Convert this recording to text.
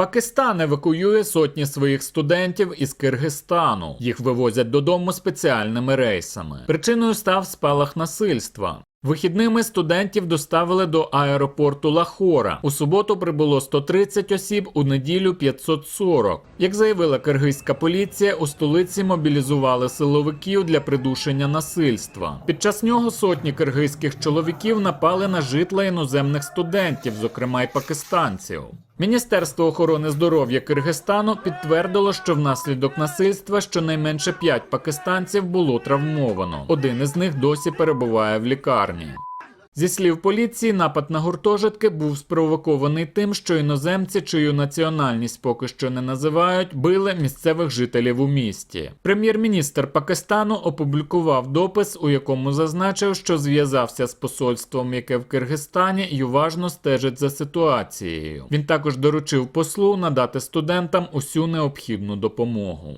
Пакистан евакуює сотні своїх студентів із Киргизстану. Їх вивозять додому спеціальними рейсами. Причиною став спалах насильства. Вихідними студентів доставили до аеропорту Лахора. У суботу прибуло 130 осіб, у неділю 540. Як заявила киргизька поліція, у столиці мобілізували силовиків для придушення насильства. Під час нього сотні киргизьких чоловіків напали на житла іноземних студентів, зокрема й пакистанців. Міністерство охорони здоров'я Киргизстану підтвердило, що внаслідок насильства щонайменше 5 пакистанців було травмовано. Один із них досі перебуває в лікарні. Зі слів поліції, напад на гуртожитки був спровокований тим, що іноземці, чию національність поки що не називають, били місцевих жителів у місті. Прем'єр-міністр Пакистану опублікував допис, у якому зазначив, що зв'язався з посольством, яке в Киргизстані, і уважно стежить за ситуацією. Він також доручив послу надати студентам усю необхідну допомогу.